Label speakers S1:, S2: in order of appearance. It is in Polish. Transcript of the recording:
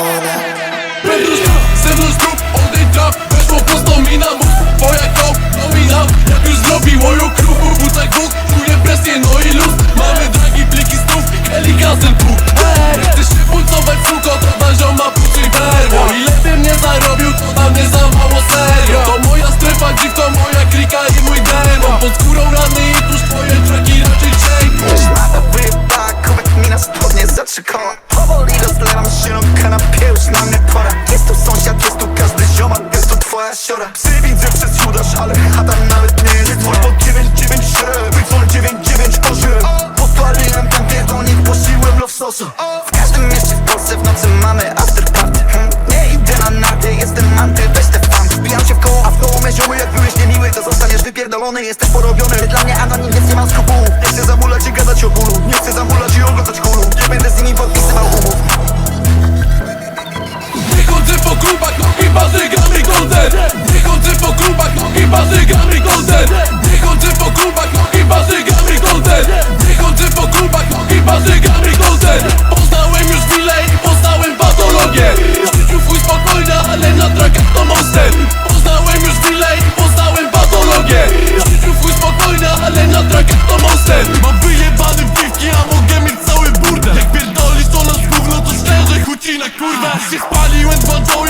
S1: mamona. losu w każdym mieście w Polsce w nocy mamy afterparty. Hmm, Nie idę na narty, jestem anty, weź te fan Wbijam się w koło, a w koło me zioły Jak byłeś niemiły, to zostaniesz wypierdolony. Jesteś porobiony, dla mnie anonim, więc nie mam skrupułów Nie chcę zamulać i godzinach kurwa się spaliłem z
S2: wodą